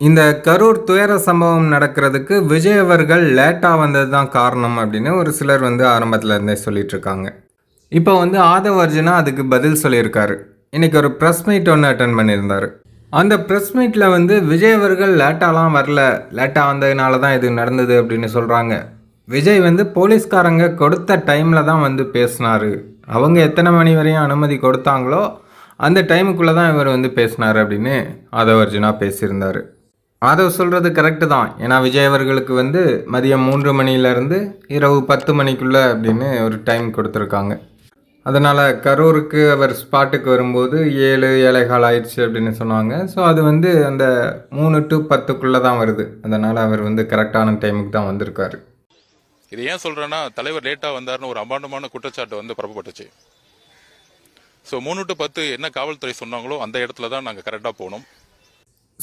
இந்த கரூர் துயர சம்பவம் நடக்கிறதுக்கு விஜய் அவர்கள் லேட்டாக வந்தது தான் காரணம் அப்படின்னு ஒரு சிலர் வந்து ஆரம்பத்தில் இருந்தே சொல்லிட்டு இருக்காங்க இப்போ வந்து ஆதவ அர்ஜுனா அதுக்கு பதில் சொல்லியிருக்காரு. இன்னைக்கு ஒரு ப்ரெஸ் மீட் ஒன்று அட்டன் பண்ணியிருந்தார். அந்த ப்ரெஸ் மீட்டில் வந்து விஜய் அவர்கள் லேட்டாலாம் வரல. லேட்டாக வந்ததுனால தான் இது நடந்தது அப்படின்னு சொல்கிறாங்க விஜய் வந்து போலீஸ்காரங்க கொடுத்த டைமில் தான் வந்து பேசினார். அவங்க எத்தனை மணி வரையும் அனுமதி கொடுத்தாங்களோ அந்த டைமுக்குள்ளே தான் இவர் வந்து பேசினார் அப்படின்னு ஆதவர்ஜுனா பேசியிருந்தார். ஆதவ் சொல்கிறது கரெக்டு தான். ஏன்னா விஜய் அவர்களுக்கு வந்து மதியம் மூன்று மணிலேருந்து இரவு பத்து மணிக்குள்ளே அப்படின்னு ஒரு டைம் கொடுத்துருக்காங்க. அதனால் கரூருக்கு அவர் ஸ்பாட்டுக்கு வரும்போது ஏழு ஏழை கால் ஆயிடுச்சு அப்படின்னு சொன்னாங்க. ஸோ அது வந்து அந்த மூணு டு பத்துக்குள்ளே தான் வருது. அதனால் அவர் வந்து கரெக்டான டைமுக்கு தான் வந்திருக்காரு. இது ஏன் சொல்கிறேன்னா தலைவர் லேட்டாக வந்தார்னு ஒரு அபாண்டமான குற்றச்சாட்டு வந்து பரப்பப்பட்டுச்சு ஸோ மூணு டு பத்து என்ன காவல்துறை சொன்னாங்களோ அந்த இடத்துல தான் நாங்கள் கரெக்டாக போனோம்.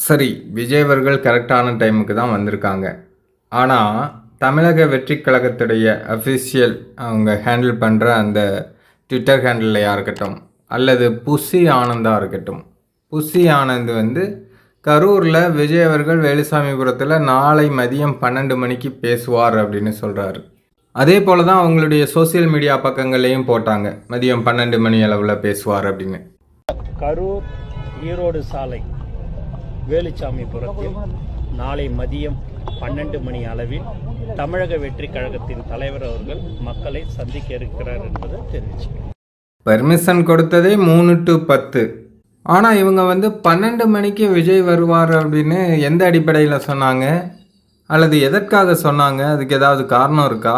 சரி விஜய் அவர்கள் கரெக்டான டைமுக்கு தான் வந்திருக்காங்க. ஆனால் தமிழக வெற்றி கழகத்துடைய அஃபிஷியல் அவங்க ஹேண்டில் பண்ணுற அந்த ட்விட்டர் ஹேண்டில்லையாக இருக்கட்டும் அல்லது புஷி ஆனந்தாக இருக்கட்டும். புஷி ஆனந்த் வந்து கரூரில் விஜய் அவர்கள் வேலுசாமிபுரத்தில் நாளை மதியம் பன்னெண்டு மணிக்கு பேசுவார் அப்படின்னு சொல்கிறாரு அதே போல் தான் அவங்களுடைய சோஷியல் மீடியா பக்கங்கள்லேயும் போட்டாங்க. மதியம் பன்னெண்டு மணி அளவில் பேசுவார் அப்படின்னு. கரூர் ஈரோடு சாலை. வேலுச்சாமிபுரத்தில் நாளை மதியம் பன்னெண்டு மணி அளவில் தமிழக வெற்றி கழகத்தின் தலைவர் அவர்கள் மக்களை சந்திக்க இருக்கிறார் என்பதை தெரிவிச்சுக்கிறேன் பெர்மிஷன் கொடுத்ததே மூணு டு பத்து. ஆனால் இவங்க வந்து பன்னெண்டு மணிக்கு விஜய் வருவார் அப்படின்னு எந்த அடிப்படையில் சொன்னாங்க? அல்லது எதற்காக சொன்னாங்க? அதுக்கு ஏதாவது காரணம் இருக்கா?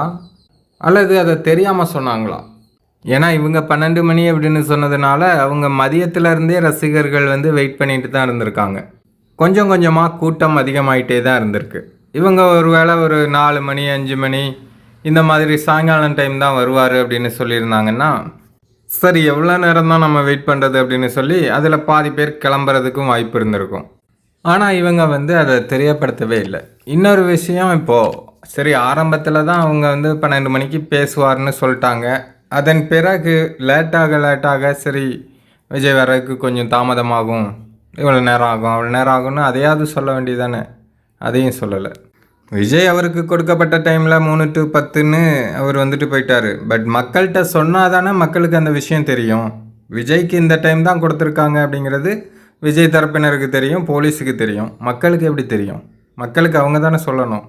அல்லது அதை தெரியாமல் சொன்னாங்களா? ஏன்னா இவங்க பன்னெண்டு மணி அப்படின்னு சொன்னதுனால அவங்க மதியத்திலருந்தே ரசிகர்கள் வந்து வெயிட் பண்ணிட்டு தான் இருந்திருக்காங்க. கொஞ்சம் கொஞ்சமாக கூட்டம் அதிகமாகிட்டே தான் இருந்திருக்கு. இவங்க ஒரு வேளை ஒரு நாலு மணி அஞ்சு மணி இந்த மாதிரி சாயங்காலம் டைம் தான் வருவார் அப்படின்னு சொல்லியிருந்தாங்கன்னா சரி எவ்வளோ நேரம் தான் நம்ம வெயிட் பண்ணுறது அப்படின்னு சொல்லி அதில் பாதி பேர் கிளம்புறதுக்கும் வாய்ப்பு இருந்திருக்கும். ஆனால் இவங்க வந்து அதை தெரியப்படுத்தவே இல்லை. இன்னொரு விஷயம் இப்போது சரி ஆரம்பத்தில் தான் அவங்க வந்து பன்னெண்டு மணிக்கு பேசுவார்னு சொல்லிட்டாங்க. அதன் பிறகு லேட்டாக லேட்டாக சரி விஜய் வரதுக்கு கொஞ்சம் தாமதமாகும். இவ்வளோ நேரம் ஆகும் அவ்வளோ நேரம் ஆகும்னு அதையாவது சொல்ல வேண்டியதானே அதையும் சொல்லலை. விஜய் அவருக்கு கொடுக்கப்பட்ட டைமில் மூணு டு பத்துன்னு அவர் வந்துட்டு போயிட்டார். பட் மக்கள்கிட்ட சொன்னால் தானே மக்களுக்கு அந்த விஷயம் தெரியும். விஜய்க்கு இந்த டைம் தான் கொடுத்துருக்காங்க அப்படிங்கிறது விஜய் தரப்பினருக்கு தெரியும் போலீஸுக்கு தெரியும். மக்களுக்கு எப்படி தெரியும்? மக்களுக்கு அவங்க தானே சொல்லணும்.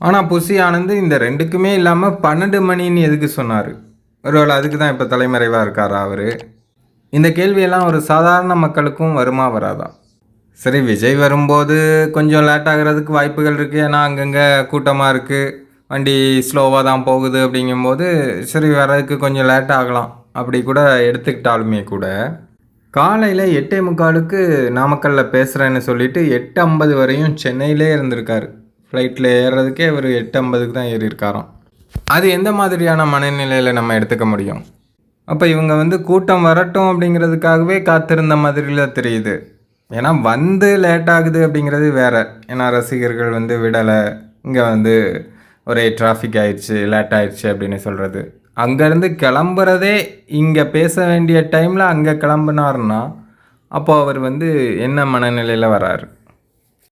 ஆனால் புசி ஆனந்த் இந்த ரெண்டுக்குமே இல்லாமல் பன்னெண்டு மணின்னு எதுக்கு சொன்னார்? ஒருவேளை அதுக்கு தான் இப்போ தலைமறைவாக இருக்காரா அவர்? இந்த கேள்வியெல்லாம் ஒரு சாதாரண மக்களுக்கும் வருமா வராதா? சரி விஜய் வரும்போது கொஞ்சம் லேட் ஆகிறதுக்கு வாய்ப்புகள் இருக்குது ஏன்னா அங்கங்கே கூட்டமாக இருக்குது வண்டி ஸ்லோவாக தான் போகுது அப்படிங்கும்போது சரி வர்றதுக்கு கொஞ்சம் லேட் ஆகலாம். அப்படி கூட எடுத்துக்கிட்டாலுமே கூட. காலையில் எட்டே முக்காலுக்கு நாமக்கல்லில் பேசுகிறேன்னு சொல்லிட்டு எட்டு ஐம்பது வரையும் சென்னையிலே இருந்திருக்காரு. ஃப்ளைட்டில் ஏறுறதுக்கே ஒரு எட்டு ஐம்பதுக்கு தான் ஏறியிருக்காராம். அது எந்த மாதிரியான மனநிலையில் நம்ம எடுத்துக்க முடியும்? அப்போ இவங்க வந்து கூட்டம் வரட்டும் அப்படிங்கிறதுக்காகவே காத்திருந்த மாதிரில தெரியுது. ஏன்னா வந்து லேட் ஆகுது அப்படிங்கிறது வேற. ஏன்னா ரசிகர்கள் வந்து விடலை. இங்கே வந்து ஒரே டிராஃபிக் ஆயிடுச்சு லேட் ஆயிடுச்சு அப்படின்னு சொல்கிறது அங்கேருந்து கிளம்புறதே இங்கே பேச வேண்டிய டைமில் அங்கே கிளம்புனாருன்னா அப்போ அவர் வந்து என்ன மனநிலையில் வராரு?